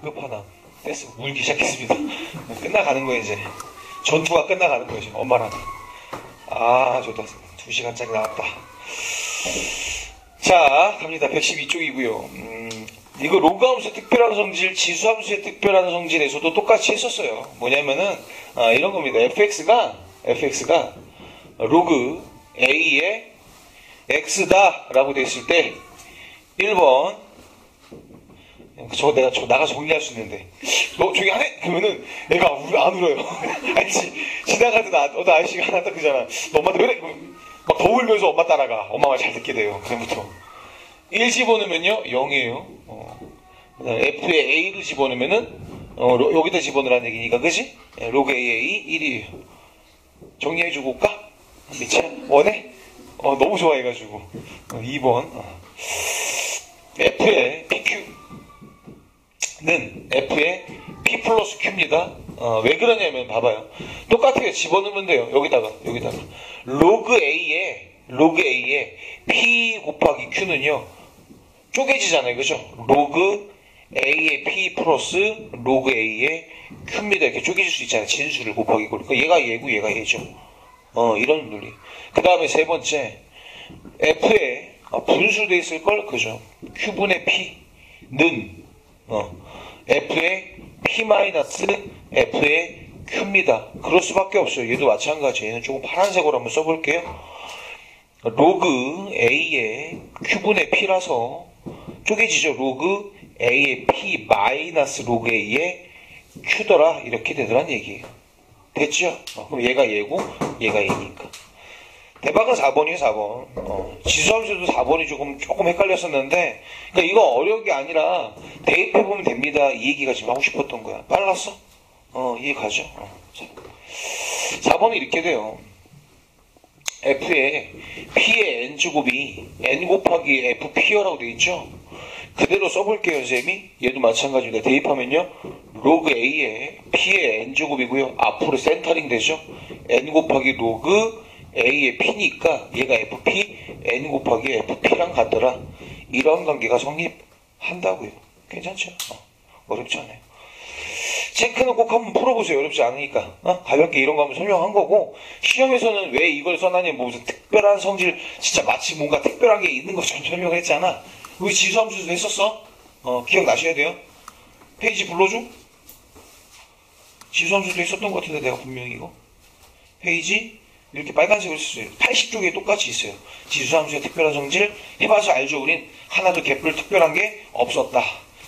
끝판왕. 떼스 울기 시작했습니다. 끝나가는 거예요, 이제. 전투가 끝나가는 거예요, 지금 엄마랑. 아, 좋다. 두 시간짜리 나왔다. 자, 갑니다. 112쪽이고요. 음, 이거 로그 함수의 특별한 성질, 지수 함수의 특별한 성질에서도 똑같이 했었어요. 뭐냐면은, 아, 이런 겁니다. fx가, fx가 로그 a의 x다 라고 됐을 때, 1번, 저 내가 저 나가 정리할 수 있는데. 너 조용히 하네 그러면은 애가 울, 안 울어요. 알지. 지나가던 아, 어떤 아저씨가 하나 딱 그잖아. 너 엄마한테 왜 그래? 막더 울면서 엄마 따라가. 엄마 말 잘 듣게 돼요. 그다음부터. 1 집어넣으면요? 0이에요. 어. F에 A를 집어넣으면은 어, 로- 여기다 집어넣으라는 얘기니까. 그지? 예, 로그 AA 1이에요. 정리해주고 올까? 미치 원해? 어 너무 좋아해가지고. 어, 2번. 어. F에 PQ 는 F의 P 플러스 Q입니다. 어, 왜 그러냐면 봐봐요. 똑같아요. 집어넣으면 돼요. 여기다가 여기다가 로그 A에 로그 A에 P 곱하기 Q는요 쪼개지잖아요. 그죠? 로그 A의 P 플러스 로그 A의 Q입니다. 이렇게 쪼개질 수 있잖아요. 진수를 곱하기 그러니까 얘가 얘고 얘가 얘죠. 어 이런 논리. 그 다음에 세 번째 F에 어, 분수돼 있을 걸 그죠? Q분의 P는 어, F의 P 마이너스 F의 Q입니다. 그럴 수밖에 없어요. 얘도 마찬가지. 얘는 조금 파란색으로 한번 써볼게요. 로그 A의 Q분의 P라서 쪼개지죠. 로그 A의 P 마이너스 로그 A의 Q더라. 이렇게 되더란 얘기예요. 됐죠? 어, 그럼 얘가 얘고 얘가 얘니까. 대박은 4번이에요, 4번. 어, 지수함수도 4번이 조금, 조금 헷갈렸었는데, 그러니까 이거 어려운 게 아니라, 대입해보면 됩니다. 이 얘기가 지금 하고 싶었던 거야. 빨랐어? 어, 이해 가죠? 어, 자. 4번은 이렇게 돼요. F에 P의 N제곱이 N 곱하기 FP여라고 되어 있죠? 그대로 써볼게요, 선생님이. 얘도 마찬가지입니다. 대입하면요. 로그 A에 P의 N제곱이고요. 앞으로 센터링 되죠? N 곱하기 로그 A의 P니까 얘가 FP, N 곱하기 FP랑 같더라. 이런 관계가 성립한다고요. 괜찮죠? 어, 렵지 않아요. 체크는 꼭 한번 풀어보세요. 어렵지 않으니까. 어? 가볍게 이런 거 한번 설명한 거고, 시험에서는 왜 이걸 써놨냐면 뭐 무슨 특별한 성질, 진짜 마치 뭔가 특별한 게 있는 것처럼 설명을 했잖아. 우리 지수함수도 했었어? 어, 기억나셔야 돼요. 페이지 불러줘? 지수함수도 했었던 것 같은데 내가 분명히 이거. 페이지 이렇게 빨간색으로 썼어요. 80쪽에 똑같이 있어요. 지수함수의 특별한 성질 해봐서 알죠. 우린 하나도 개뿔 특별한 게 없었다.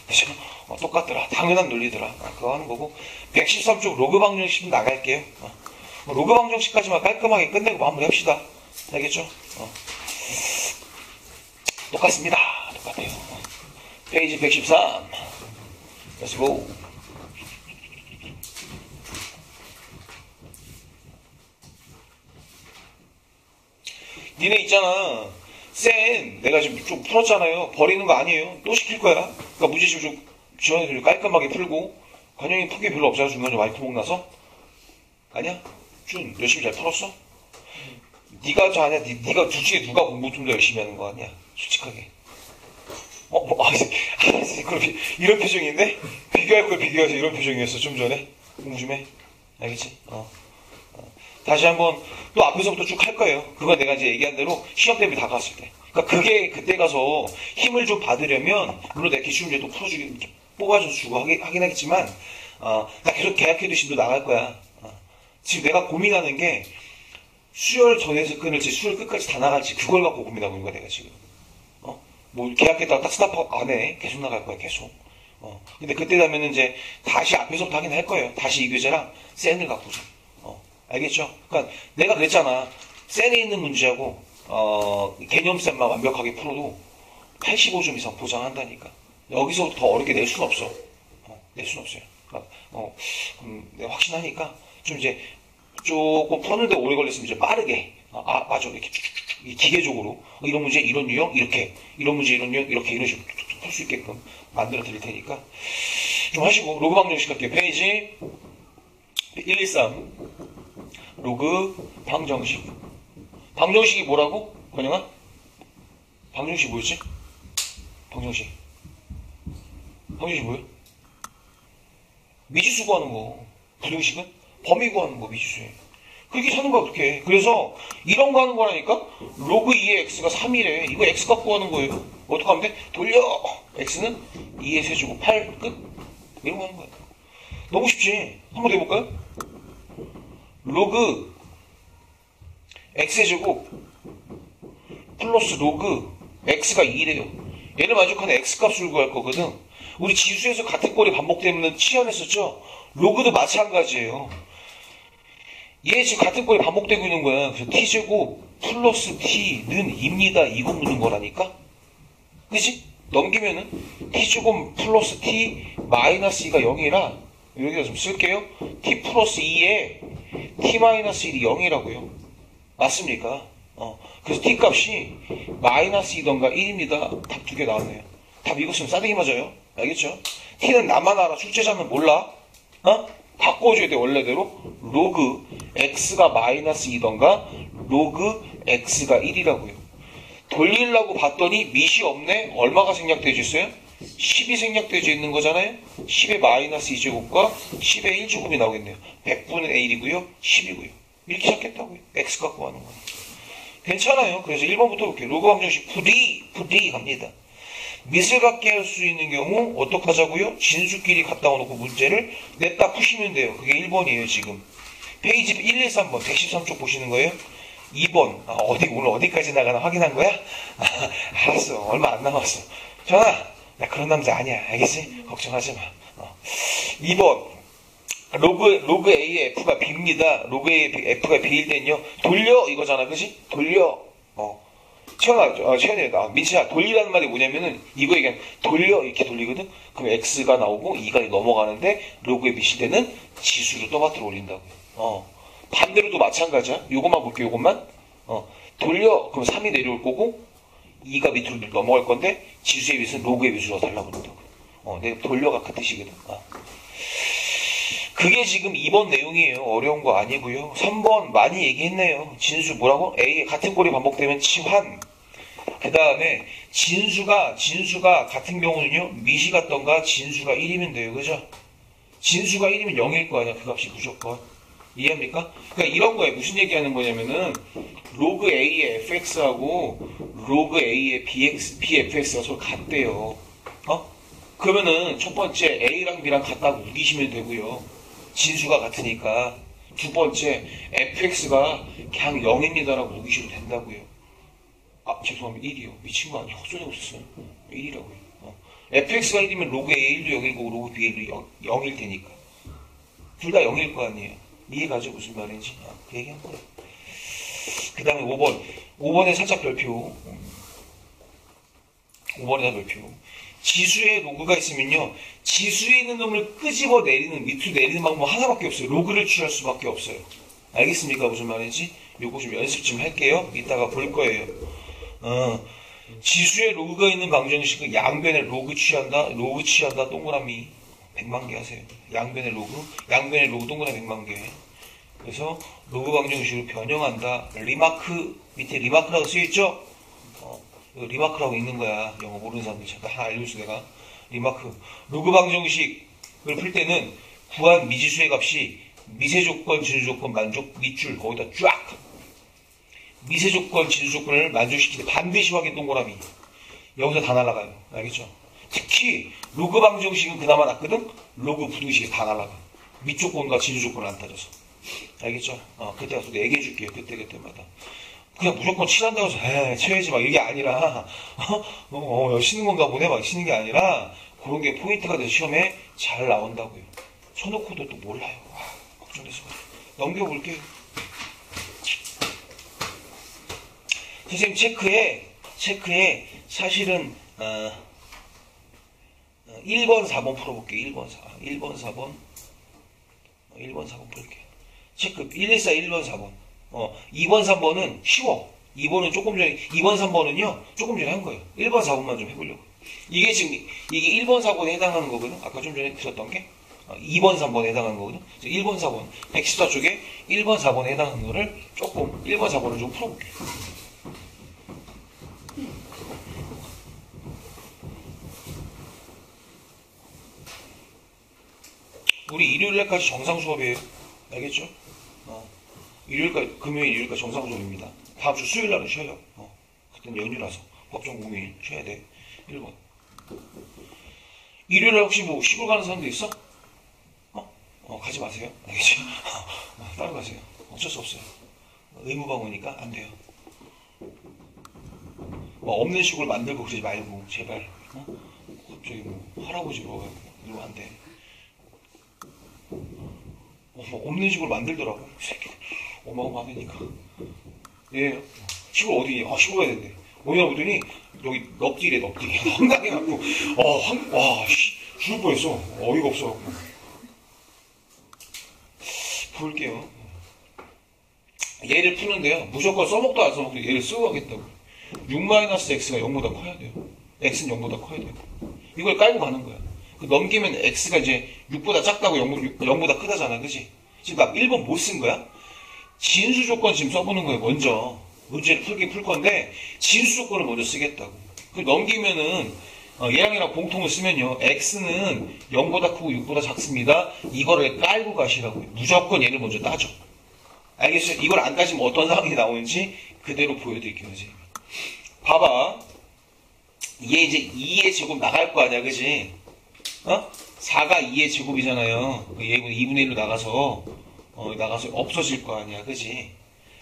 그죠? 어, 똑같더라. 당연한 논리더라. 아, 그거 하는 거고 113쪽 로그 방정식 나갈게요. 어. 뭐 로그 방정식까지만 깔끔하게 끝내고 마무리합시다. 알겠죠? 어. 똑같습니다. 똑같아요. 어. 페이지 113. Let's go. 니네 있잖아. 센 내가 지금 좀 풀었잖아요. 버리는 거 아니에요. 또 시킬 거야. 그러니까 무지식 좀 지원해서 깔끔하게 풀고 관영이 푸기 별로 없잖아. 중간에 많이 구멍 나서. 아니야? 준 열심히 잘 풀었어? 네가 저 아니야. 니, 네가 둘 중에 누가 공부 좀 더 열심히 하는 거 아니야? 솔직하게. 어, 뭐, 아, 아, 비- 이런 표정인데? 비교할 걸 비교해서 이런 표정이었어, 좀 전에. 공부 좀 해. 알겠지? 어. 다시 한번 또 앞에서부터 쭉 할 거예요. 그건 내가 이제 얘기한 대로 시험 대비 다가왔을 때. 그러니까 그게 그때 가서 힘을 좀 받으려면 물론 내가 기출 문제 또 풀어주기 이렇게 뽑아줘 주고 하긴, 하긴 하겠지만 어, 나 계속 계약해도 심도 나갈 거야. 어. 지금 내가 고민하는 게 수혈 전에서 끊을지 수혈 끝까지 다 나갈지 그걸 갖고 고민하고 있는 거야 내가 지금. 어? 뭐 계약했다가 딱 스탑 안 해. 계속 나갈 거야 계속. 어. 근데 그때 되면 이제 다시 앞에서부터 하긴 할 거예요. 다시 이 교재랑 센을 갖고서. 어. 알겠죠? 그러니까 내가 그랬잖아. 센에 있는 문제하고 어, 개념센만 완벽하게 풀어도 85점 이상 보장한다니까. 여기서 더 어렵게 낼 수는 없어. 어, 낼 수는 없어요. 그러니까, 어, 음, 내가 확신하니까 좀 이제 조금 푸는데 오래 걸렸으면 이제 빠르게 아, 아, 맞아 이렇게 기계적으로 어, 이런 문제 이런 유형 이렇게 이런 문제 이런 유형 이렇게 이런 식으로 풀 수 있게끔 만들어 드릴 테니까 좀 하시고 로그 방정식 할게요. 페이지 113 로그 방정식. 방정식이 뭐라고? 권영아? 방정식 뭐였지? 방정식. 방정식 뭐예요? 미지수 구하는 거. 부등식은 범위 구하는 거, 미지수에. 그렇게 사는 거야, 그렇게. 그래서 이런 거 하는 거라니까? 로그 2의 x가 3이래. 이거 x 갖고 하는 거예요. 어떻게 하면 돼? 돌려! x는 2의 세제곱 8, 끝. 이런 거 하는 거야. 너무 쉽지? 한번 더 해볼까요? 로그 x의 제곱 플러스 로그 x가 2래요. 얘를 만족하는 x값을 구할 거거든. 우리 지수에서 같은 꼴이 반복되면 치환했었죠? 로그도 마찬가지예요. 얘 지금 같은 꼴이 반복되고 있는 거야. 그래서 t제곱 플러스 t는 입니다. 이거 묻는 거라니까? 그지? 넘기면은 t제곱 플러스 t 마이너스 2가 0이라 여기다 좀 쓸게요. t 플러스 2에 t 마이너스 1이 0이라고요. 맞습니까? 어, 그래서 t 값이 마이너스 2던가 1입니다. 답 두 개 나왔네요. 답 이거 쓰면 싸대기 맞아요. 알겠죠? t는 나만 알아. 출제자는 몰라. 어? 바꿔줘야 돼 원래대로 로그 x가 마이너스 2던가 로그 x가 1이라고요. 돌리려고 봤더니 밑이 없네. 얼마가 생략되어 있어요? 10이 생략되어 있는 거잖아요. 10의 마이너스 2제곱과 10의 1제곱이 나오겠네요. 100분의 1이고요. 10이고요. 이렇게 잡겠다고요. x 갖고 하는 거는. 괜찮아요. 그래서 1번부터 볼게요. 로그 방정식 부디 부디 갑니다. 밑을 갖게 할 수 있는 경우 어떻게 하자고요? 진수끼리 갖다 놓고 문제를 냈다 푸시면 돼요. 그게 1번이에요, 지금. 페이지 1, 2, 3번, 113쪽 보시는 거예요? 2번, 아, 어디, 오늘 어디까지 나가나 확인한 거야? 아, 알았어. 얼마 안 남았어. 전아, 나 그런 남자 아니야. 알겠지? 걱정하지 마. 어. 2번, 로그, 로그 A의 F가 B입니다. 로그 A의 F가 B일 땐요, 돌려! 이거잖아. 그지? 돌려! 어. 채연아, 어, 채연이, 아, 민치야, 돌리라는 말이 뭐냐면은, 이거 얘기한, 돌려, 이렇게 돌리거든? 그럼 X가 나오고, 2가 넘어가는데, 로그에 미실 때는 지수를 떠받들어 올린다고. 어. 반대로도 마찬가지야. 요것만 볼게요, 요것만. 어. 돌려, 그럼 3이 내려올 거고, 2가 밑으로 넘어갈 건데, 지수의 밑은 로그의 밑으로 달라붙는다고. 어, 내가 돌려가 그 뜻이거든. 어. 그게 지금 2번 내용이에요. 어려운 거 아니고요. 3번 많이 얘기했네요. 진수 뭐라고? A 같은 꼴이 반복되면 치환. 그 다음에 진수가 진수가 같은 경우는요. 미시 같던가 진수가 1이면 돼요. 그죠? 진수가 1이면 0일 거 아니야. 그 값이 무조건. 이해합니까? 그러니까 이런 거에 무슨 얘기하는 거냐면은 로그 A의 fx하고 로그 A의 bx, bfx가 서로 같대요. 어? 그러면은 첫 번째 A랑 B랑 같다고 우기시면 되고요. 진수가 같으니까 두 번째 fx가 그냥 0입니다라고 우기셔도 된다고요. 아 죄송합니다. 1이요. 미친 거 아니야. 헛소리 없었어요. 1이라고요. 어. fx가 1이면 로그 a 1도 0이고 로그 b 1도 0, 일 테니까. 둘 다 0일 거 아니에요. 이해가죠? 무슨 말인지. 아, 그 얘기한 거예요. 그 다음에 5번. 5번에 살짝 별표. 5번에다 별표. 지수에 로그가 있으면요. 지수에 있는 놈을 끄집어 내리는, 밑으로 내리는 방법 하나밖에 없어요. 로그를 취할 수밖에 없어요. 알겠습니까? 무슨 말인지? 요거 좀 연습 좀 할게요. 이따가 볼 거예요. 어, 지수에 로그가 있는 방정식은 양변에 로그 취한다, 로그 취한다, 동그라미. 100만 개 하세요. 양변의 로그, 양변의 로그 동그라미 100만 개. 그래서 로그 방정식으로 변형한다. 리마크 밑에 리마크라고 쓰여있죠? 어, 리마크라고 있는 거야. 영어 모르는 사람들 잠깐 하나 알려줘 내가. 리마크. 로그 방정식을 풀 때는 구한 미지수의 값이 미세 조건, 진수 조건, 만족, 밑줄 거기다 쫙. 미세 조건, 진수 조건을 만족시키되 반드시 확인 동그라미. 여기서 다 날아가요. 알겠죠? 특히 로그 방정식은 그나마 낫거든. 로그 부등식이 다 날아가. 밑 조건과 진조건을 안 따져서. 알겠죠? 어, 그때 가서 얘기해 줄게요. 그때 그때마다. 그냥 무조건 친한다고 해서 에 쳐야지 막 이게 아니라 어, 어, 어 쉬는 건가 보네 막 쉬는 게 아니라 그런 게 포인트가 돼서 시험에 잘 나온다고요. 쳐놓고도 또 몰라요. 와, 걱정돼서 넘겨볼게요. 선생님 체크해 체크해 사실은 어, 1번, 4번 풀어볼게요. 1번, 4, 1번, 4번. 1번, 4번 풀게요. 체크. 1, 2, 4, 1번, 4번. 어, 2번, 3번은 쉬워. 2번은 조금 전에, 2번, 3번은요, 조금 전에 한 거예요. 1번, 4번만 좀 해보려고. 이게 지금, 이게 1번, 4번에 해당하는 거거든. 아까 좀 전에 들었던 게. 2번, 어, 3번에 해당하는 거거든. 1번, 4번. 114 쪽에 1번, 4번에 해당하는 거를 조금, 1번, 4번을 좀 풀어볼게요. 우리 일요일날까지 정상 수업이에요. 알겠죠? 어. 일요일까지, 금요일, 일요일까지 정상 수업입니다. 다음 주 수요일 날은 쉬어요. 어. 그때는 연휴라서. 법정 공휴일 쉬어야 돼. 1번. 일요일날 혹시 뭐 시골 가는 사람도 있어? 어? 어, 가지 마세요. 알겠죠? 어, 따로 가세요. 어쩔 수 없어요. 의무방어니까 안 돼요. 뭐 없는 시골 만들고 그러지 말고 제발. 어? 갑자기 뭐 할아버지로 와가지고 이러면 안 돼. 어, 뭐 없는 시골 만들더라고. 이 새끼 어마어마하니까. 예. 시골 어디니? 아 시골 가야 된대. 뭐냐 보더니 여기 넉길에 넉길이 황당해갖고 어, 황, 와, 씨, 죽을 뻔했어. 어이가 없어갖고. 볼게요. 얘를 푸는데요. 무조건 써먹도 안 써먹도 얘를 쓰고 가겠다고. 6-x가 0보다 커야 돼요. x는 0보다 커야 돼요. 이걸 깔고 가는 거야. 그 넘기면 x가 이제 6보다 작다고 0, 0보다 크다잖아. 그지? 지금 나 1번 못 쓴 거야? 진수 조건 지금 써보는 거예요. 먼저. 문제를 풀긴 풀 건데, 진수 조건을 먼저 쓰겠다고. 그 넘기면은, 어, 얘랑이랑 공통을 쓰면요. x는 0보다 크고 6보다 작습니다. 이거를 깔고 가시라고요. 무조건 얘를 먼저 따져. 알겠어요? 이걸 안 따지면 어떤 상황이 나오는지 그대로 보여드릴게요. 이제. 봐봐. 얘 이제 2의 제곱 나갈 거 아니야, 그지? 어? 4가 2의 제곱이잖아요. 얘 2분의 1로 나가서, 어, 나가서 없어질 거 아니야, 그지?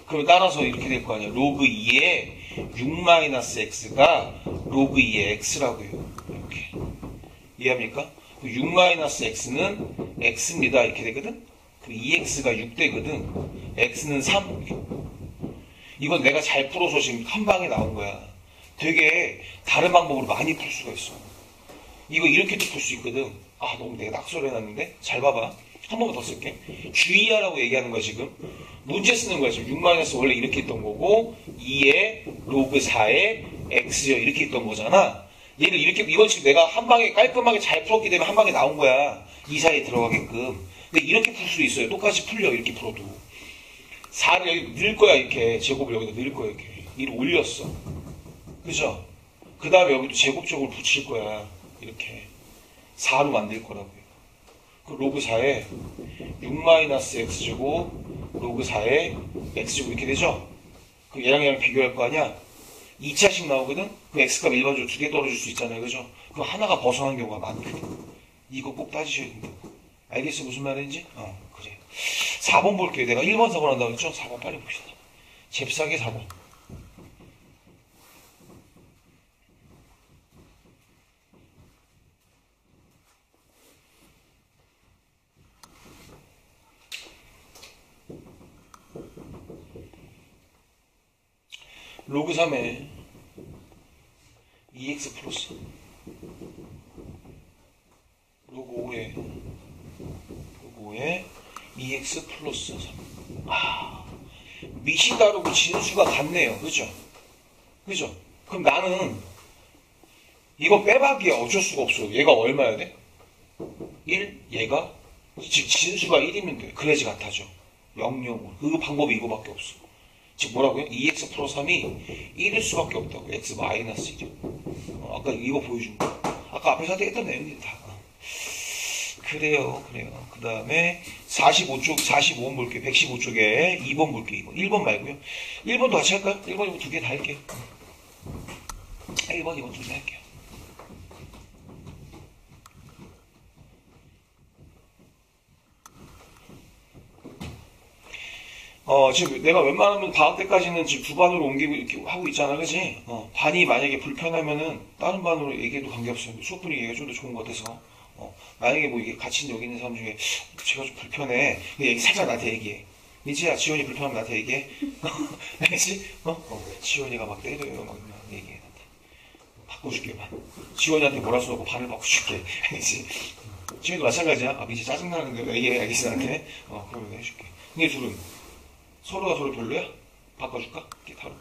그럼 따라서 이렇게 될 거 아니야. 로그 2의 6-x가 로그 2의 x라고요. 이렇게. 이해합니까? 6-x는 x입니다. 이렇게 되거든? 그 2x가 6 되거든. x는 3. 이건 내가 잘 풀어서 지금 한 방에 나온 거야. 되게 다른 방법으로 많이 풀 수가 있어. 이거 이렇게도 풀 수 있거든. 아, 너무 내가 낙서를 해놨는데? 잘 봐봐. 한 번만 더 쓸게. 주의하라고 얘기하는 거야, 지금. 문제 쓰는 거야, 지금. 6마이너스 원래 이렇게 있던 거고, 2에 로그 4에 x요. 이렇게 있던 거잖아. 얘를 이렇게, 이건 지금 내가 한 방에 깔끔하게 잘 풀었기 때문에 한 방에 나온 거야. 이 사이에 들어가게끔. 근데 이렇게 풀 수 있어요. 똑같이 풀려, 이렇게 풀어도. 4를 여기 넣을 거야, 이렇게. 제곱을 여기다 넣을 거야, 이렇게. 1을 올렸어. 그죠? 그 다음에 여기도 제곱적으로 붙일 거야. 이렇게. 4로 만들 거라고요. 그 로그 4에 6-x제곱, 로그 4에 x제곱 이렇게 되죠? 그 얘랑 얘랑 비교할 거 아니야? 2차식 나오거든? 그 x값 일반적으로 두 개 떨어질 수 있잖아요. 그죠? 그 하나가 벗어난 경우가 많거든. 이거 꼭 따지셔야 된다고. 알겠어? 무슨 말인지? 어, 그래. 4번 볼게요. 내가 1번, 4번 한다고 했죠? 4번 빨리 봅시다. 잽싸게 4번. 로그 3에 2x 플러스 로그 5에 로그 5에 2x 플러스 3. 아, 밑이 다르고 진수가 같네요. 그죠? 그죠? 그럼 나는 이거 빼박이야. 어쩔 수가 없어. 얘가 얼마야 돼? 1, 얘가 즉 진수가 1이면 돼. 그래야지 같아져. 0, 0. 그 방법이 이거밖에 없어. 즉 뭐라고요? 2x 플러스 3이 1일 수밖에 없다고. x 마이너스 1이요. 어, 아까 이거 보여준 거. 아까 앞에서 했던 내용이 다. 그래요, 그래요. 그 다음에 45쪽, 45번 볼게요. 115쪽에 2번 볼게요. 2번. 1번 말고요. 1번도 같이 할까요? 1번, 2번 두개 다 할게요. 1번, 2번 두 개 할게요. 어, 지금 내가 웬만하면 다음 때까지는 지금 두 반으로 옮기고 이렇게 하고 있잖아, 그지? 어, 반이 만약에 불편하면은 다른 반으로 얘기해도 관계없어요. 수업 분위기가 좀 더 좋은 것 같아서. 어, 만약에 뭐 이게 같이 여기 있는 사람 중에 제가 좀 불편해. 그 얘기 살짝 나한테 얘기해. 민지야, 지원이 불편하면 나한테 얘기해. 알겠지? 어? 어, 지원이가 막 때려요. 막 얘기해. 나한테. 바꿔줄게, 반. 지원이한테 뭐라 써놓고 반을 바꿔줄게. 알겠지? 지원이도 마찬가지야. 아, 민지 짜증나는데 얘기해. 알겠지, 나한테? 어, 그러면 해줄게. 근데 둘은 서로가 서로 별로야? 바꿔줄까? 이렇게 바로.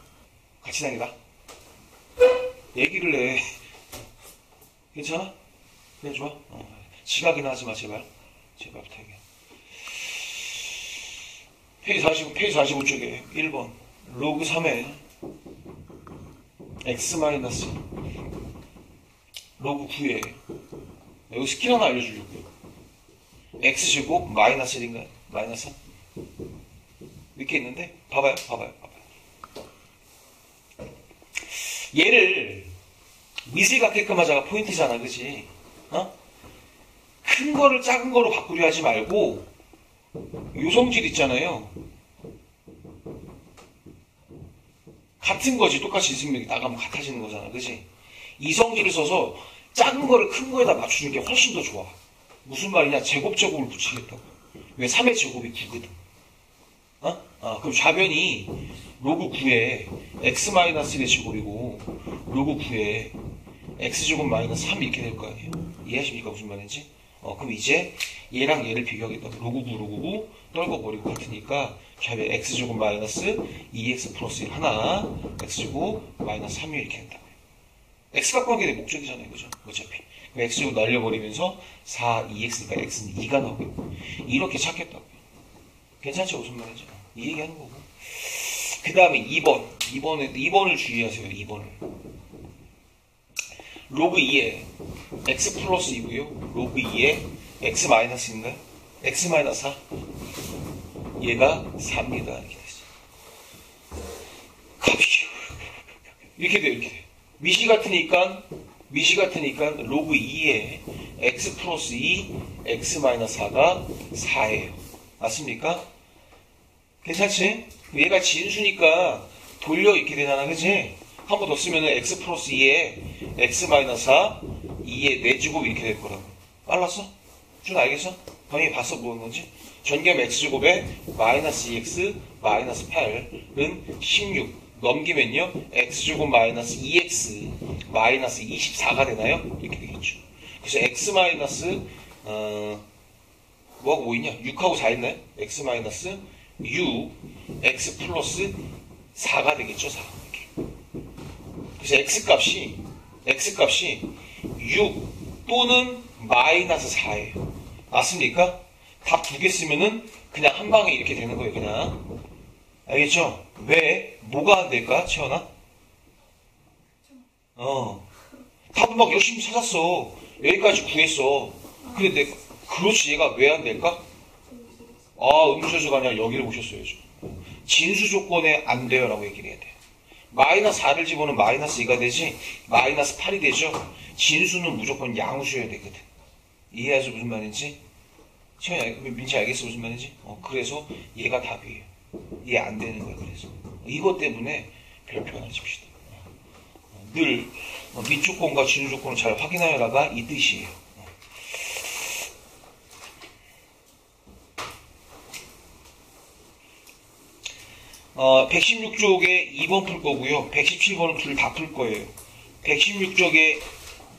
같이 다니다. 얘기를 해. 괜찮아? 그래, 좋아? 어. 지각이나 하지 마, 제발. 제발 부탁해. 페이지 45, 페이지 45쪽에 1번. 로그 3에 x 마이너스 로그 9에 여기 스킬 하나 알려주려고요. x제곱 마이너스 1인가요? 마이너스 3? 이렇게 있는데 봐봐요 봐봐요 봐봐요 얘를 미세 갖게끔 하자가 포인트잖아 그지? 어? 큰 거를 작은 거로 바꾸려 하지 말고 요성질 있잖아요 같은 거지 똑같이 있으면 나가면 같아지는 거잖아 그지? 이성질을 써서 작은 거를 큰 거에다 맞추는 게 훨씬 더 좋아 무슨 말이냐 제곱 제곱을 붙이겠다고 왜 3의 제곱이 9거든 어? 아, 그럼 좌변이 로그 9에 x-1의 제곱이고 로그 9에 x제곱 마이너스 3 이렇게 될 거 아니에요 이해하십니까 무슨 말인지? 어, 그럼 이제 얘랑 얘를 비교하겠다 로그 9 로그 9 떨궈버리고 같으니까 좌변 x제곱 마이너스 2x 플러스 1 하나 x제곱 마이너스 3이 이렇게 된다고요 x 갖고 하게 된 목적이잖아요 그죠? 어차피 x제곱 날려버리면서 4, 2x니까 x는 2가 나오겠고 이렇게 찾겠다고요 괜찮죠? 무슨 말이죠? 이 얘기하는 거고 그 다음에 2번. 2번에, 2번을 주의하세요 2번을. 로그 2에 x 플러스 2고요. 로그 2에 x 마이너스 인가요? x 마이너스 4 얘가 4입니다. 이렇게 되죠. 값이 이렇게 돼요 이렇게 돼요. 미시 같으니까 미시 같으니까 로그 2에 x 플러스 2 x 마이너스 4가 4예요. 맞습니까? 괜찮지? 얘가 진수니까 돌려 이렇게 되잖아 그지? 한 번 더 쓰면 x 플러스 2에 x 마이너스 4 2에 4제곱 이렇게 될 거라고 빨랐어? 준 알겠어? 당연히 봤어 뭐는 건지 전겸 x제곱에 마이너스 2x 마이너스 8은 16 넘기면요 x제곱 마이너스 2x 마이너스 24가 되나요? 이렇게 되겠죠 그래서 x 마이너스 어, 뭐하고 뭐 있냐? 6하고 4 있나요? x 마이너스 6 x 플러스 4가 되겠죠 4 이렇게. 그래서 x 값이 x 값이 6 또는 마이너스 4예요 맞습니까? 답 두 개 쓰면은 그냥 한 방에 이렇게 되는 거예요 그냥 알겠죠? 왜? 뭐가 안 될까? 채원아? 어 답은 막 열심히 찾았어 여기까지 구했어 근데 내가 그렇지 얘가 왜 안 될까? 아 음수에서가 아니라 여기를 보셨어야죠 진수 조건에 안 돼요 라고 얘기를 해야 돼 마이너스 4를 집어넣으면 마이너스 2가 되지 마이너스 8이 되죠. 진수는 무조건 양수여야 되거든. 이해하죠 무슨 말인지? 채원이 민지 알겠어? 무슨 말인지? 어, 그래서 얘가 답이에요. 이해 안 되는 거야 그래서. 이것 때문에 별표 하나 칩시다. 늘 밑조건과 진조건을 잘 확인하여라가 이 뜻이에요 어, 116쪽에 2번 풀 거고요 117번은 둘 다 풀 거예요 116쪽에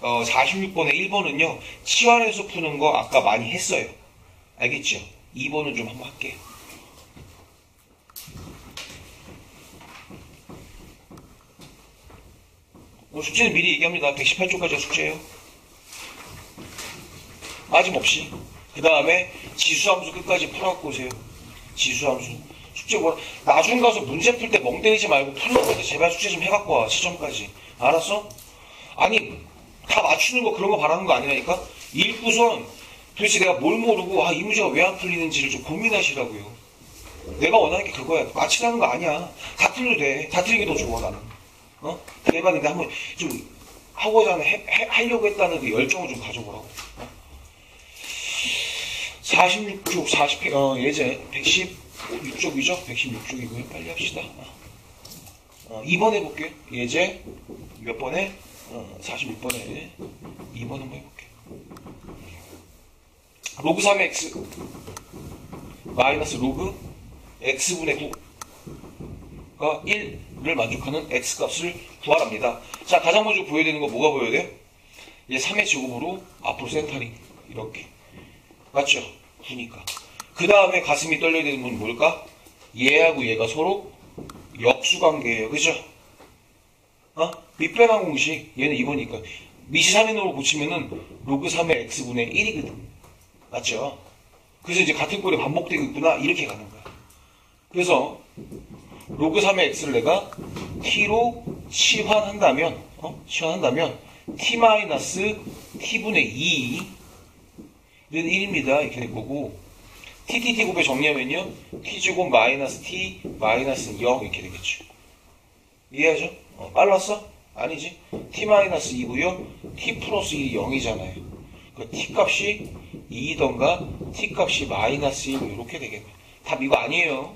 어, 46번에 1번은요 치환해서 푸는 거 아까 많이 했어요 알겠죠? 2번은 좀 한번 할게요 어, 숙제는 미리 얘기합니다. 118쪽까지가 숙제예요. 빠짐없이. 그 다음에 지수함수 끝까지 풀어갖고 오세요. 지수함수. 숙제 뭐 나중 가서 문제 풀 때 멍때리지 말고 때 제발 숙제 좀 해갖고 와. 시점까지. 알았어? 아니 다 맞추는 거 그런 거 바라는 거 아니라니까? 읽고선 도대체 내가 뭘 모르고 아 이 문제가 왜 안 풀리는지를 좀 고민하시라고요. 내가 원하는 게 그거야. 맞히라는 거 아니야. 다 풀려도 돼. 다 틀리는 게더 좋아 나는. 어? 대박인데 한번 좀 하고자 하는, 해, 해, 하려고 했다는 그 열정을 좀 가져보라고. 어? 46쪽, 40, 어, 예제 116쪽이죠? 116쪽이고요. 빨리 합시다. 어, 2번 해볼게요. 예제 몇 번에? 어, 46번에 2번 한번 해볼게요. 로그 3의 x 마이너스 로그 x분의 9 1을 만족하는 x값을 구하랍니다. 자, 가장 먼저 보여야 되는 거 뭐가 보여야 돼요? 이제 3의 제곱으로 앞으로 센터링. 이렇게. 맞죠? 9니까. 그 다음에 가슴이 떨려야 되는 건 뭘까? 얘하고 얘가 서로 역수관계예요. 그죠? 어? 밑변환 공식. 얘는 2번이니까. 미시 3인으로 고치면은 로그 3의 x분의 1이거든. 맞죠? 그래서 이제 같은 꼴이 반복되고 있구나. 이렇게 가는 거야. 그래서 로그 3의 x를 내가 t로 치환한다면 어? 치환한다면 t 마이너스 t분의 2 1입니다. 이렇게 될 거고 TTT 곱에 정리하면요. T제곱 마이너스 T 마이너스 0 이렇게 되겠죠. 이해하죠? 어, 빨랐어? 아니지. T 마이너스 2고요. T 플러스 1이 0이잖아요. 그 T 값이 2던가 T 값이 마이너스 1 이렇게 되겠네. 답 이거 아니에요.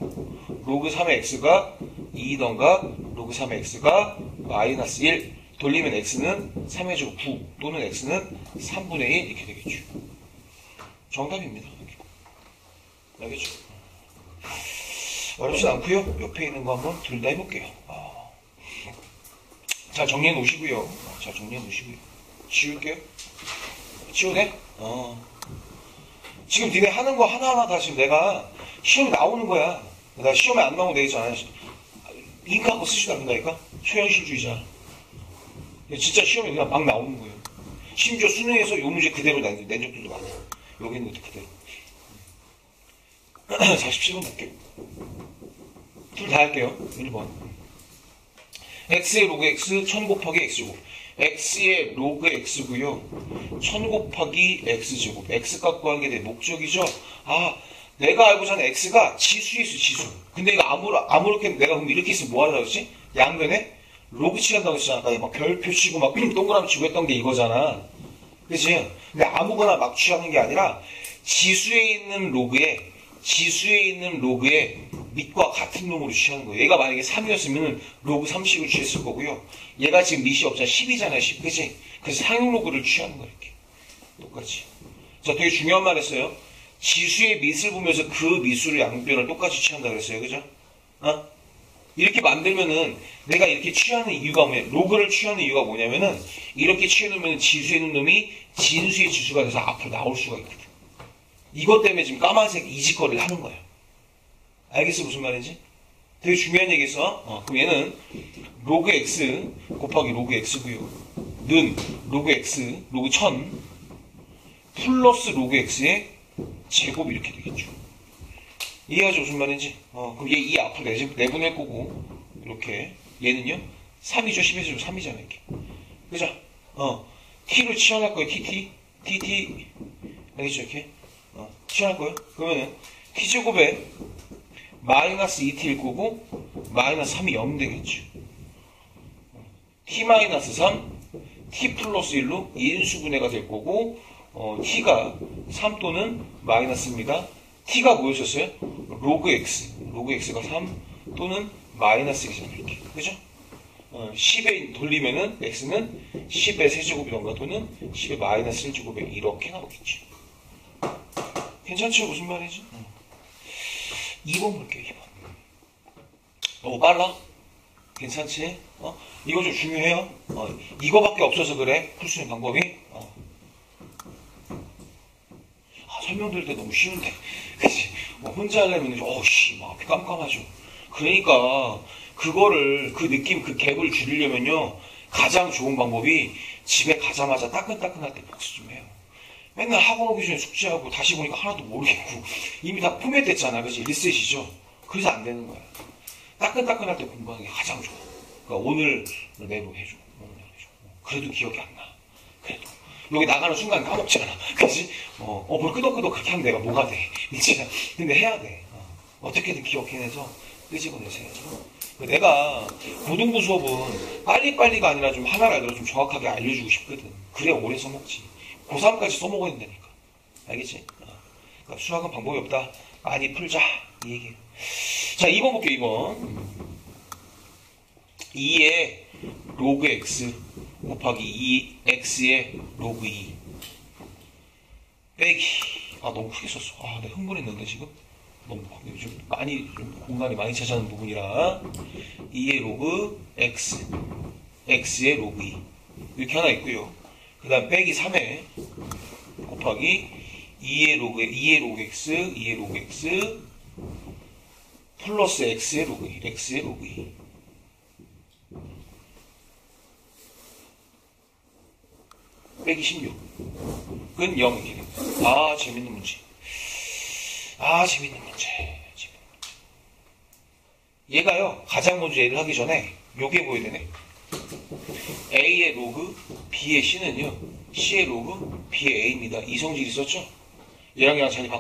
로그 3의 x가 2던가 로그 3의 x가 마이너스 1 돌리면 x는 3의 제곱 9 또는 x는 3분의 1 이렇게 되겠죠. 정답입니다. 알겠죠? 어렵진 않고요. 옆에 있는 거 한번 둘 다 해볼게요. 아. 잘 정리해 놓으시고요. 잘 정리해 놓으시고요. 지울게요. 지우네? 어. 지금 니네 하는 거 하나하나 다 지금 내가 시험 나오는 거야. 나 시험에 안 나오면 되겠잖아. 잉크하고 쓰지도 않는다니까? 초현실주의자. 진짜 시험에 그냥 막 나오는 거예요. 심지어 수능에서 요 문제 그대로 낸, 낸 적들도 많아. 여기 있는 것도 그대로. 47번 볼게요. 둘 다 할게요. 1번. x의 로그 x 1000 곱하기 x제곱. x의 로그 x고요. 1000 곱하기 x제곱. x값 구하는 게내 목적이죠. 아, 내가 알고자 하는 x가 지수에 있어, 지수. 근데 이거 아무렇, 아무렇게 내가 그럼 이렇게 있으면 뭐 하라고 했지? 양변에 로그 치한다고 했잖아. 아까 막 별표 치고 막 동그라미 치고 했던 게 이거잖아. 그치? 근데 아무거나 막 취하는 게 아니라 지수에 있는 로그에 지수에 있는 로그에 밑과 같은 놈으로 취하는 거예요. 얘가 만약에 3이었으면 로그 30을 취했을 거고요. 얘가 지금 밑이 없잖아. 10이잖아요. 10. 그치? 그래서 상용 로그를 취하는 거예요. 이렇게. 똑같이. 자, 되게 중요한 말 했어요. 지수의 밑을 보면서 그 미수를 양변을 똑같이 취한다 그랬어요. 그죠? 어? 이렇게 만들면은 내가 이렇게 취하는 이유가 뭐냐 로그를 취하는 이유가 뭐냐면은 이렇게 취해놓으면 지수에 있는 놈이 진수의 지수가 돼서 앞으로 나올 수가 있거든. 이것 때문에 지금 까만색 이직거리를 하는 거야. 알겠어? 무슨 말인지? 되게 중요한 얘기했어. 어, 그럼 얘는 로그 x 곱하기 로그 x고요. 는 로그 x 로그 1000 플러스 로그 x의 제곱 이렇게 되겠죠. 이해하죠? 무슨 말인지? 어, 그럼 얘이 앞으로 내, 내분할 거고, 이렇게. 얘는요? 3이죠? 10에서 3이잖아, 이렇게. 그죠? 어, t로 치환할 거예요, tt. tt. 알겠죠? 이렇게. 어, 치환할 거예요. 그러면은, t제곱에 마이너스 2t일 거고, 마이너스 3이 0 되겠죠. t 마이너스 3, t 플러스 1로 인수분해가 될 거고, 어, t가 3 또는 마이너스입니다. t가 뭐였었어요? 로그 x. 로그 x가 3 또는 마이너스 1이잖아요. 이렇게. 그죠? 어, 10에 돌리면은 x는 10의 세제곱이던가 또는 10의 마이너스 1제곱에 이렇게 나오겠죠. 괜찮죠? 무슨 말이지? 어. 2번 볼게요. 2번. 너무 빨라? 괜찮지? 어? 이거 좀 중요해요. 어, 이거밖에 없어서 그래. 풀 수 있는 방법이. 어. 아, 설명드릴 때 너무 쉬운데. 그치? 뭐 혼자 하려면, 어 씨, 막 앞이 깜깜하죠. 그러니까, 그거를, 그 느낌, 그 갭을 줄이려면요, 가장 좋은 방법이 집에 가자마자 따끈따끈할 때 복수 좀 해요. 맨날 학원 오기 전에 숙제하고 다시 보니까 하나도 모르겠고, 이미 다 포맷됐잖아. 그치? 리셋이죠? 그래서 안 되는 거야. 따끈따끈할 때 공부하는 게 가장 좋아. 그러니까 오늘 내로 해줘. 오늘 해줘. 그래도 기억이 안 나. 그래도. 여기 나가는 순간 까먹지 않아. 그지? 어, 어, 뭘 끄덕끄덕 그렇게 하면 내가 뭐가 돼. 진짜. 근데 해야 돼. 어, 떻게든 기억해내서 끄집어내세요. 내가 고등부 수업은 빨리빨리가 아니라 좀 하나를 알더라도 좀 정확하게 알려주고 싶거든. 그래 오래 써먹지. 고3까지 써먹어야 된다니까. 알겠지? 어. 그러니까 수학은 방법이 없다. 많이 풀자. 이 얘기예요. 자, 2번 볼게요, 2번. 2의 로그 x 곱하기 2x의 로그 2 빼기 아 너무 크게 썼어 아 내가 흥분했는데 지금 너무 요즘 많이 좀 공간이 많이 차지하는 부분이라 2의 로그 x x의 로그 2 이렇게 하나 있고요 그 다음 빼기 3의 곱하기 2의 로그 2의 로그 x 2의 로그 x 플러스 x의 로그 2 x의 로그 2 빼기 16은 0 이렇게 됩니다. 아 재밌는 문제. 아 재밌는 문제. 재밌는 문제. 얘가요 가장 먼저 얘를 하기 전에 요게 보여야 되네. A의 로그 B의 C는요 C의 로그 B의 A입니다. 이성질이 있었죠? 얘랑 얘랑 자리 바